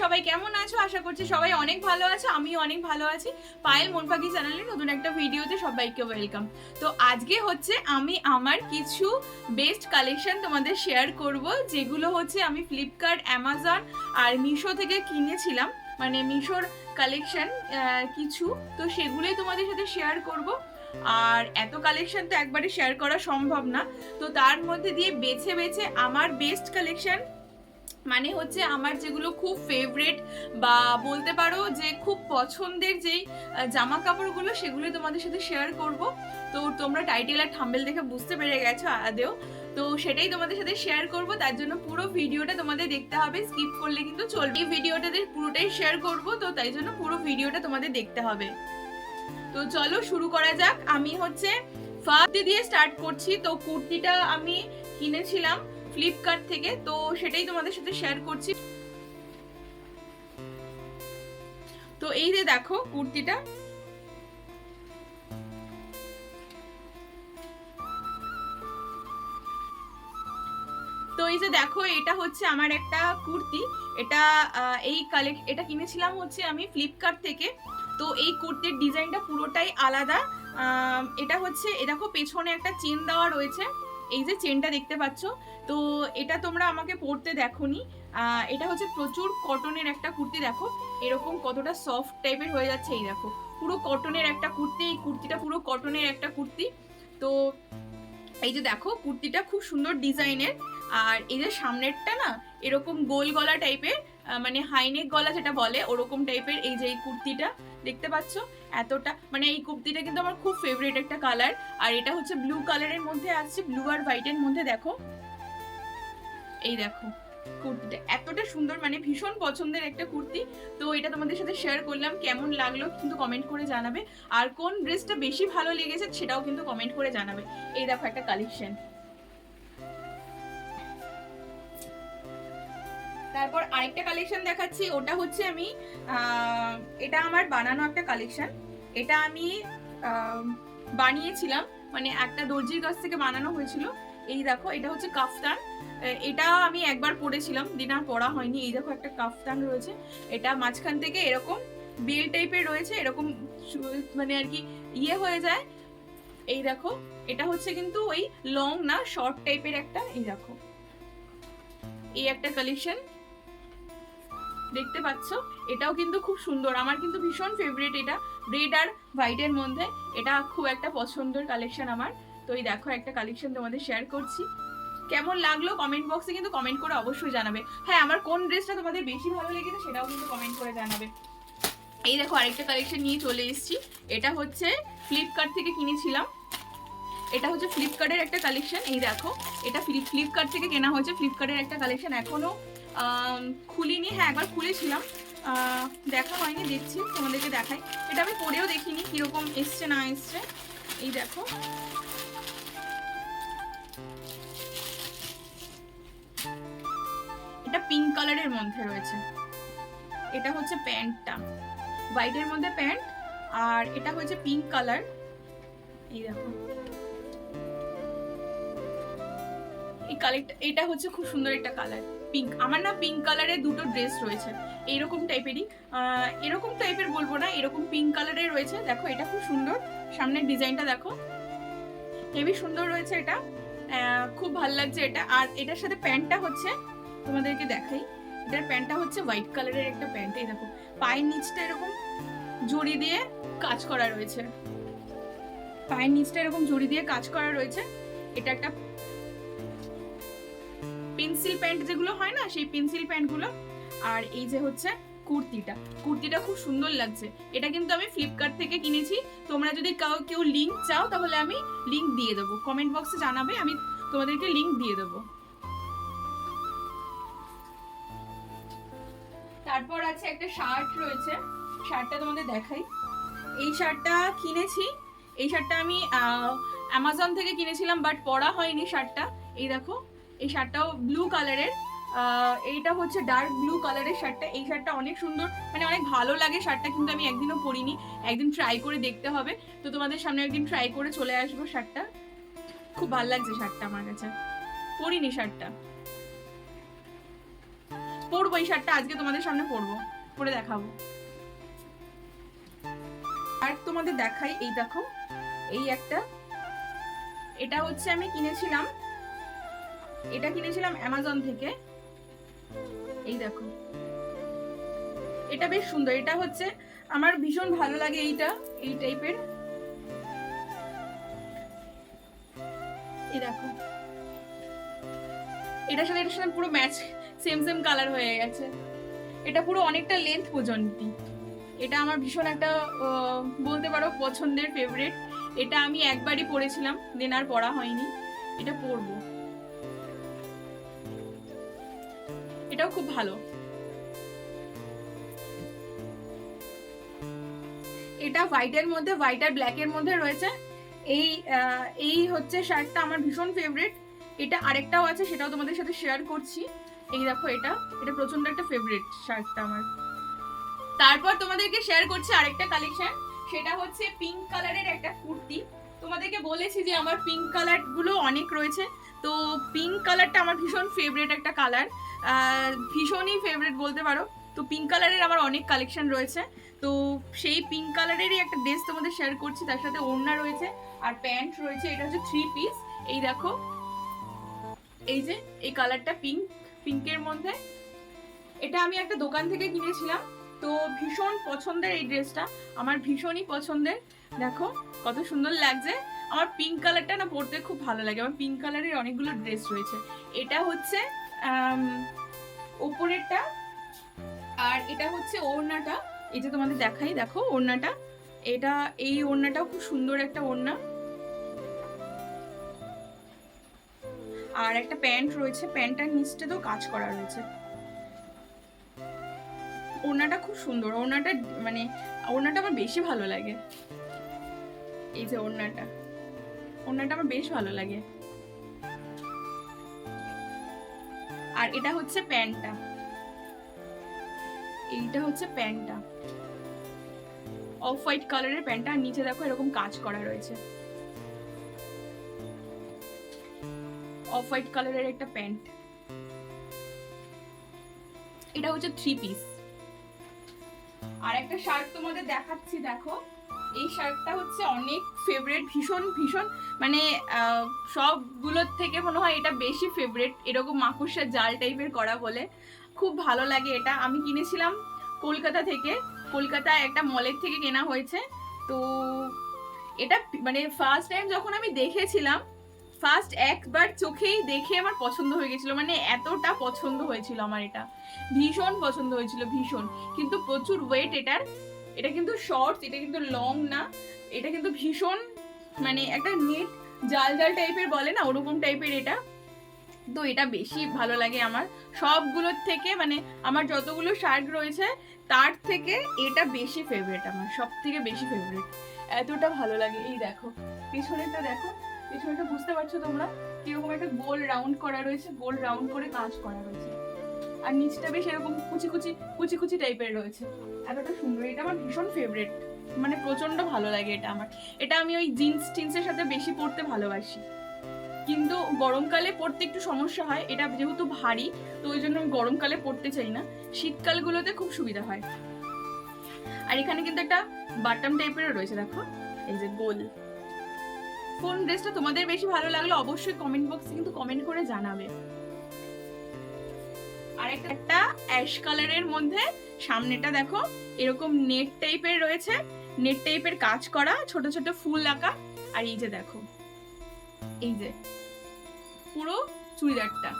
সবাই কেমন আছো? আশা করছি সবাই অনেক ভালো আছো আমি অনেক ভালো আছি। পায়েল মনপাখি চ্যানেলে নতুন একটা ভিডিওতে সবাইকে ওয়েলকাম তো আজকে হচ্ছে আমি আমার কিছু বেস্ট কালেকশন তোমাদের শেয়ার করব, যেগুলো হচ্ছে আমি ফ্লিপকার্ট অ্যামাজন আর মিশো থেকে কিনেছিলাম। মানে মিশোর কালেকশন কিছু। তো সেগুলোই তোমাদের সাথে শেয়ার করব। আর এত কালেকশন তো একবারে শেয়ার করা সম্ভব না। তো তার মধ্যে দিয়ে বেছে বেছে আমার বেস্ট কালেকশন মানে হচ্ছে আমার যেগুলো খুব ফেভারেট বা বলতে পারো যে খুব পছন্দের যেই জামা কাপড়গুলো সেগুলো তোমাদের সাথে শেয়ার করব। তো তোমরা টাইটেল আর থাম্বেল দেখে বুঝতে পেরে গেছো আদেও। তো সেটাই তোমাদের সাথে শেয়ার করব, তার জন্য পুরো ভিডিওটা তোমাদের দেখতে হবে স্কিপ করলে কিন্তু চলবে। এই ভিডিওটাতে পুরোটাই শেয়ার করব, তো তাই জন্য পুরো ভিডিওটা তোমাদের দেখতে হবে। তো চলো শুরু করা যাক। আমি হচ্ছে ফার্স্ট দিয়ে স্টার্ট করছি, তো কুর্তিটা আমি কিনেছিলাম। ফ্লিপকার্ট থেকে, তো সেটাই তোমাদের সাথে শেয়ার করছি। তো এই যে দেখো কুর্তিটা। তো এই যে দেখো, এটা হচ্ছে আমার একটা কুর্তি। এটা এই কালেক্ট এটা কিনেছিলাম হচ্ছে আমি ফ্লিপকার্ট থেকে। তো এই কুর্তির ডিজাইনটা পুরোটাই আলাদা। এটা হচ্ছে, এ দেখো পেছনে একটা চেন দেওয়া রয়েছে। এই যে চেনটা দেখতে পাচ্ছ, তো এটা তোমরা আমাকে পরতে দেখোনি। এটা হচ্ছে প্রচুর কটনের একটা কুর্তি, দেখো। এরকম কতটা সফট টাইপের হয়ে যাচ্ছে, এই দেখো। পুরো কটনের একটা কুর্তি, এই কুর্তিটা পুরো কটনের একটা কুর্তি। তো এই যে দেখো, কুর্তিটা খুব সুন্দর ডিজাইনের আর এই যে সামনেরটা না, এরকম গোল গলা টাইপের মানে হাইনেক গলা যেটা বলে, ওরকম টাইপের এই যে এই কুর্তিটা। দেখতে পাচ্ছ? এতটা মানে এই কুর্তিটা কিন্তু আমার খুব ফেভারিট একটা কালার আর এটা হচ্ছে ব্লু কালারের মধ্যে আসছে ব্লু আর হোয়াইটের মধ্যে দেখো। এই দেখো কুর্তিটা, এতটা সুন্দর মানে ভীষণ পছন্দের একটা কুর্তি। তো এটা তোমাদের সাথে শেয়ার করলাম, কেমন লাগল কিন্তু কমেন্ট করে জানাবে। আর কোন ড্রেসটা বেশি ভালো লেগেছে সেটাও কিন্তু কমেন্ট করে জানাবে। এই দেখো একটা কালেকশন তারপর আরেকটা কালেকশন দেখাচ্ছি, ওটা হচ্ছে আমি এটা আমার বানানো একটা কালেকশন এটা আমি বানিয়েছিলাম মানে একটা দর্জির কাছ থেকে বানানো হয়েছিল। এই দেখো, এটা হচ্ছে কাফতান। এটা আমি একবার পরেছিলাম দিন আর পরা হয়নি। এই দেখো একটা কাফতান রয়েছে। এটা মাঝখান থেকে এরকম বেল টাইপের রয়েছে, এরকম মানে আর কি ইয়ে হয়ে যায়। এই দেখো, এটা হচ্ছে কিন্তু ওই লং না শর্ট টাইপের একটা, এই দেখো। এই একটা কালেকশন দেখতে পাচ্ছ? এটাও কিন্তু খুব সুন্দর। আমার কিন্তু ভীষণ ফেভারিট এটা। রেড আর হোয়াইটের মধ্যে। এটা খুব একটা পছন্দের কালেকশন আমার। তো এই দেখো একটা কালেকশন তোমাদের শেয়ার করছি। কেমন লাগল কমেন্ট বক্সে কিন্তু কমেন্ট করে অবশ্যই জানাবে। হ্যাঁ আমার কোন ড্রেসটা তোমাদের বেশি ভালো লেগেছে সেটাও কিন্তু কমেন্ট করে জানাবে। এই দেখো আরেকটা কালেকশন নিয়ে চলে এসেছি। এটা হচ্ছে ফ্লিপকার্ট থেকে কিনেছিলাম। এটা হচ্ছে ফ্লিপকার্টের একটা কালেকশন এই দেখো এটা ফ্লিপ ফ্লিপকার্ট থেকে কেনা হয়েছে। ফ্লিপকার্টের একটা কালেকশন এখনও আম, খুলিনি। হ্যাঁ একবার খুলেছিলাম। দেখা হয়নি, দেখছি, তোমাদেরকে দেখাই। এটা আমি পরেও দেখিনি, কীরকম এসছে, না এসছে। এই দেখো। এটা পিঙ্ক কালারের মধ্যে রয়েছে। এটা হচ্ছে প্যান্টটা। হোয়াইটের মধ্যে প্যান্ট, আর এটা হচ্ছে পিঙ্ক কালার এই দেখো। এই কালারটা এটা হচ্ছে খুব সুন্দর একটা কালার পিঙ্ক আমার না পিঙ্ক কালারের দুটো ড্রেস রয়েছে এইরকম টাইপেরই এরকম টাইপের বলব না, এরকম পিঙ্ক কালারের রয়েছে। দেখো, এটা খুব সুন্দর। সামনের ডিজাইনটা দেখো। হেভি সুন্দর রয়েছে এটা। খুব ভালো লাগছে এটা। আর এটার সাথে প্যান্টটা হচ্ছে, তোমাদেরকে দেখাই। এটার প্যান্টটা হচ্ছে হোয়াইট কালারের একটা প্যান্ট এই দেখো। পায়ের নিচটা এরকম জড়ি দিয়ে কাজ করা রয়েছে। পায়ের নিচটা এরকম জড়ি দিয়ে কাজ করা রয়েছে। এটা একটা পেন্সিল প্যান্ট যেগুলো হয় না, সেই পেন্সিল প্যান্টগুলো আর এই যে হচ্ছে কুর্তিটা। কুর্তিটা খুব সুন্দর লাগছে। এটা কিন্তু আমি ফ্লিপকার্ট থেকে কিনেছি। তোমরা যদি কাউ, কেউ লিঙ্ক চাও, তাহলে আমি লিঙ্ক দিয়ে দেবো। কমেন্ট বক্সে জানাবে, আমি তোমাদেরকে লিঙ্ক দিয়ে দেবো। তারপর আছে একটা শার্ট রয়েছে। শার্টটা তোমাদের দেখাই। এই শার্টটা কিনেছি। এই শার্টটা আমি অ্যামাজন থেকে কিনেছিলাম বাট পরা হয়নি শার্টটা এই দেখো এই শার্টটাও ব্লু কালারের এইটা হচ্ছে ডার্ক ব্লু কালারের শার্টটা। এই শার্টটা অনেক সুন্দর মানে অনেক ভালো লাগে শার্টটা, কিন্তু আমি একদিনও পরিনি। একদিন ট্রাই করে দেখতে হবে। তো তোমাদের সামনে একদিন ট্রাই করে চলে আসব শার্টটা। খুব ভালো লাগছে শার্টটা আমার কাছে। পরিনি শার্টটা। পরবো এই শার্টটা, আজকে তোমাদের সামনে পরবো। পরে দেখাবো। আর তোমাদের দেখাই, এই দেখো, এই একটা। এটা হচ্ছে আমি কিনেছিলাম এটা কিনেছিলাম অ্যামাজন থেকে। এই দেখো। এটা বেশ সুন্দর। এটা হচ্ছে আমার ভীষণ ভালো লাগে এইটা, এই টাইপের। এই দেখো। এটার সাথে এটার সাথে পুরো ম্যাচ সেম সেম কালার হয়ে গেছে। এটা পুরো অনেকটা লেন্থ পর্যন্ত এটা আমার ভীষণ একটা বলতে পারো পছন্দের ফেভারিট এটা আমি একবারই পরেছিলাম, দেন আর পরা হয়নি। এটা পরবো। এটাও খুব ভালো। এটা হোয়াইটের মধ্যে হোয়াইট আর ব্ল্যাকের মধ্যে রয়েছে। এই এই হচ্ছে শার্টটা আমার ভীষণ ফেভারিট এটা আরেকটাও আছে, সেটাও তোমাদের সাথে শেয়ার করছি। এই দেখো এটা এটা প্রচণ্ড একটা ফেভারিট শার্টটা আমার। তারপর তোমাদেরকে শেয়ার করছি আরেকটা কালেকশন সেটা হচ্ছে পিঙ্ক কালারের একটা কুর্তি। তোমাদেরকে বলেছি যে আমার পিঙ্ক কালারগুলো অনেক রয়েছে। তো পিঙ্ক কালারটা আমার ভীষণ ফেভারিট একটা কালার ভীষণই ফেভারিট বলতে পারো। তো পিঙ্ক কালারের আমার অনেক কালেকশন রয়েছে। তো সেই পিঙ্ক কালারেরই একটা ড্রেস তোমাদের শেয়ার করছি, তার সাথে ওড়না রয়েছে আর প্যান্ট রয়েছে, এটা হচ্ছে থ্রি পিস এই দেখো, এই যে, এই কালারটা পিঙ্ক পিঙ্কের মধ্যে। এটা আমি একটা দোকান থেকে কিনেছিলাম, তো ভীষণ পছন্দের এই ড্রেসটা আমার ভীষণই পছন্দের। দেখো, কত সুন্দর লাগছে। আমার পিঙ্ক কালারটা না পরতে খুব ভালো লাগে, আমার পিঙ্ক কালারের অনেকগুলো ড্রেস রয়েছে। এটা হচ্ছে ওপরেরটা, আর এটা হচ্ছে ওড়নাটা। এই যে তোমাদের দেখাই, দেখো ওড়নাটা। এটা, এই ওড়নাটাও খুব সুন্দর একটা ওড়না। আর একটা প্যান্ট রয়েছে, প্যান্টটার নিচটাতেও কাজ করা রয়েছে। ওড়নাটা খুব সুন্দর, ওড়নাটা মানে ওড়নাটা আমার বেশি ভালো লাগে। এই যে ওড়নাটা ওড়নাটা আমার বেশ ভালো লাগে। আর এটা হচ্ছে প্যান্টটা। এইটা হচ্ছে প্যান্টটা। অফ হোয়াইট কালারের প্যান্টটা আর নিচে দেখো এরকম কাজ করা রয়েছে। অফ হোয়াইট কালারের একটা প্যান্ট। এটা হচ্ছে থ্রি পিস। আর একটা শার্ট তোমাদের দেখাচ্ছি, দেখো। এই শার্টটা হচ্ছে অনেক ফেভারেট ভীষণ ভীষণ মানে সবগুলোর থেকে মনে হয় এটা বেশি ফেভারেট এরকম মাকুসা জাল টাইপের করা বলে। খুব ভালো লাগে এটা। আমি কিনেছিলাম কলকাতা থেকে। কলকাতায় একটা মলের থেকে কেনা হয়েছে। তো এটা মানে ফার্স্ট টাইম যখন আমি দেখেছিলাম ফার্স্ট একবার চোখেই দেখে আমার পছন্দ হয়ে গেছিল। মানে এতটা পছন্দ হয়েছিল আমার এটা। ভীষণ পছন্দ হয়েছিল, ভীষণ। কিন্তু প্রচুর ওয়েট এটার। এটা কিন্তু শর্টস এটা কিন্তু লং না। এটা কিন্তু ভীষণ মানে একটা নেট জাল জাল টাইপের বলে না, ওরকম টাইপের এটা। তো এটা বেশি ভালো লাগে আমার। সবগুলোর থেকে মানে আমার যতগুলো শার্ট রয়েছে, তার থেকে এটা বেশি ফেভারিট আমার সব থেকে বেশি ফেভারিট এতটা ভালো লাগে। এই দেখো, পেছনেরটা দেখো, পেছনেরটা বুঝতে পারছ তোমরা? কীরকম একটা গোল রাউন্ড করা রয়েছে, গোল রাউন্ড করে কাজ করা রয়েছে। আর নিচটা বেশ এরকম কুচি কুচি কুচি কুচি টাইপের রয়েছে। এতটা সুন্দর, এটা আমার ভীষণ ফেভারিট মানে প্রচণ্ড ভালো লাগে এটা আমার। এটা আমি ওই জিন্স টিন্সের সাথে বেশি পরতে ভালোবাসি। কিন্তু গরমকালে পরতে একটু সমস্যা হয়, এটা যেহেতু ভারী, তো ওই জন্য আমি গরমকালে পরতে চাই না। শীতকালগুলোতে খুব সুবিধা হয়। আর এখানে কিন্তু একটা বাটাম টাইপেরও রয়েছে, দেখো। এই যে গোল। কোন ড্রেসটা তোমাদের বেশি ভালো লাগল অবশ্যই কমেন্ট বক্সে কিন্তু কমেন্ট করে জানাবে। আর একটা একটা অ্যাশ কালারের মধ্যে সামনেটা দেখো এরকম নেট টাইপের রয়েছে। নেট টাইপের কাজ করা ছোট ছোট ফুল আঁকা। আর এই যে দেখো এই যে পুরো চুড়িদারটা।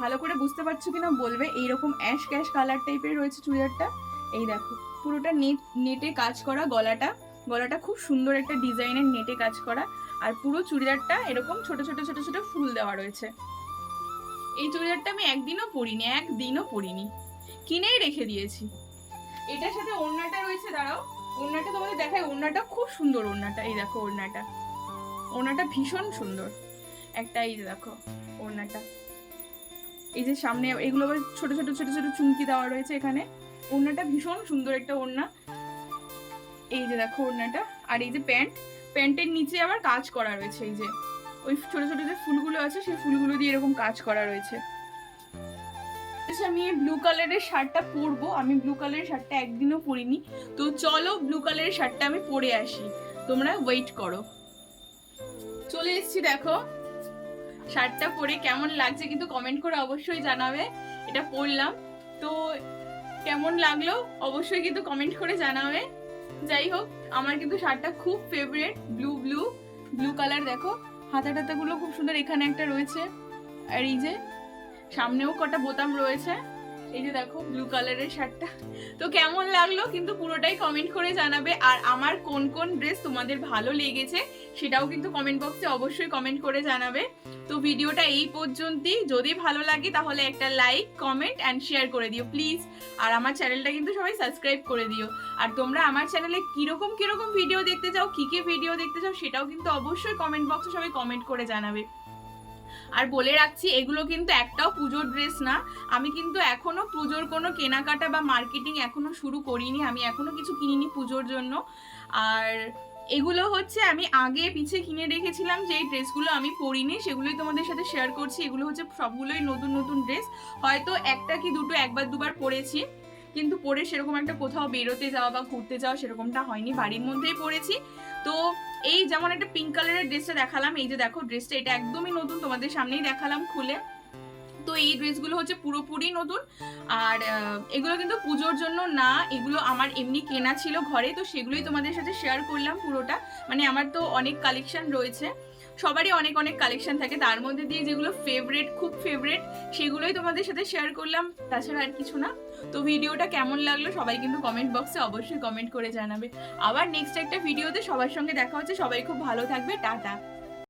ভালো করে বুঝতে পারছ কিনা বলবে এইরকম অ্যাশ ক্যাশ কালার টাইপের রয়েছে চুড়িদারটা। এই দেখো পুরোটা নেট নেটে কাজ করা গলাটা। গলাটা খুব সুন্দর একটা ডিজাইনের নেটে কাজ করা। আর পুরো চুড়িদারটা এরকম ছোট ছোট ছোট ছোট ফুল দেওয়া রয়েছে। এই চুড়িদারটা আমি একদিনও পরিনি একদিনও পরিনি। কিনেই রেখে দিয়েছি। এটার সাথে ওড়নাটা রয়েছে, দাঁড়াও। ওড়নাটা তোমাদের দেখায় ওড়নাটা খুব সুন্দর ওড়নাটা। এই দেখো ওড়নাটা। ওড়নাটা ভীষণ সুন্দর। একটা এই দেখো ওড়নাটা। এই যে সামনে এগুলো ছোট ছোট ছোট ছোট চুমকি দেওয়া রয়েছে এখানে। ওড়নাটা ভীষণ সুন্দর একটা ওড়না। এই যে দেখো ওড়নাটা। আর এই যে প্যান্ট। প্যান্টের নিচে আবার কাজ করা রয়েছে এই যে। ওই ছোট ছোট যে ফুলগুলো আছে, সেই ফুলগুলো দিয়ে এরকম কাজ করা রয়েছে। হচ্ছে আমি ব্লু কালারের শার্টটা পরবো। আমি ব্লু কালারের শার্টটা একদিনও পরিনি। তো চলো ব্লু কালারের শার্টটা আমি পরে আসি। তোমরা ওয়েট করো। চলে এসেছি দেখো। শার্টটা পরে কেমন লাগছে কিন্তু কমেন্ট করে অবশ্যই জানাবে। এটা পরলাম। তো কেমন লাগল অবশ্যই কিন্তু কমেন্ট করে জানাবে। যাই হোক, আমার কিন্তু শার্টটা খুব favourite blue blue blue colour দেখো। হাতা টাতাগুলো খুব সুন্দর। এখানে একটা রয়েছে। আর এই যে সামনেও কটা বোতাম রয়েছে। এই যে দেখো ব্লু কালারের শার্টটা। তো কেমন লাগল? কিন্তু পুরোটাই কমেন্ট করে জানাবে। আর আমার কোন কোন ড্রেস তোমাদের ভালো লেগেছে, সেটাও কিন্তু কমেন্ট বক্সে অবশ্যই কমেন্ট করে জানাবে। তো ভিডিওটা এই পর্যন্তই। যদি ভালো লাগে, তাহলে একটা লাইক কমেন্ট অ্যান্ড শেয়ার করে দিও প্লিজ আর আমার চ্যানেলটা কিন্তু সবাই সাবস্ক্রাইব করে দিও। আর তোমরা আমার চ্যানেলে কীরকম কীরকম ভিডিও দেখতে চাও, কি কি ভিডিও দেখতে চাও, সেটাও কিন্তু অবশ্যই কমেন্ট বক্সে সবাই কমেন্ট করে জানাবে। আর বলে রাখছি, এগুলো কিন্তু একটাও পুজোর ড্রেস না। আমি কিন্তু এখনও পুজোর কোনো কেনাকাটা বা মার্কেটিং এখনও শুরু করিনি। আমি এখনও কিছু কিনিনি পুজোর জন্য। আর এগুলো হচ্ছে আমি আগে পিছে কিনে রেখেছিলাম যে ড্রেসগুলো আমি পরিনি, সেগুলোই তোমাদের সাথে শেয়ার করছি। এগুলো হচ্ছে সবগুলোই নতুন নতুন ড্রেস হয়তো একটা কি দুটো একবার, দুবার পরেছি, কিন্তু পরে সেরকম একটা কোথাও বেরোতে যাওয়া বা ঘুরতে যাওয়া সেরকমটা হয়নি। বাড়ির মধ্যেই পরেছি। তো এই যেমন একটা পিঙ্ক কালারের ড্রেসটা দেখালাম, এই যে দেখো ড্রেসটা এটা একদমই নতুন, তোমাদের সামনেই দেখালাম খুলে। তো এই ড্রেসগুলো হচ্ছে পুরোপুরি নতুন, আর এগুলো কিন্তু পুজোর জন্য না, এগুলো আমার এমনি কেনা ছিল ঘরে, তো সেগুলোই তোমাদের সাথে শেয়ার করলাম পুরোটা। মানে আমার তো অনেক কালেকশন রয়েছে, সবারই অনেক অনেক কালেকশন থাকে, তার মধ্যে দিয়ে যেগুলো ফেভারেট খুব ফেভারেট সেগুলোই তোমাদের সাথে শেয়ার করলাম, তাছাড়া আর কিছু না। তো ভিডিওটা কেমন লাগল সবাই কিন্তু কমেন্ট বক্সে অবশ্যই কমেন্ট করে জানাবে। আবার নেক্সট একটা ভিডিওতে সবার সঙ্গে দেখা হচ্ছে। সবাই খুব ভালো থাকবে। টাটা।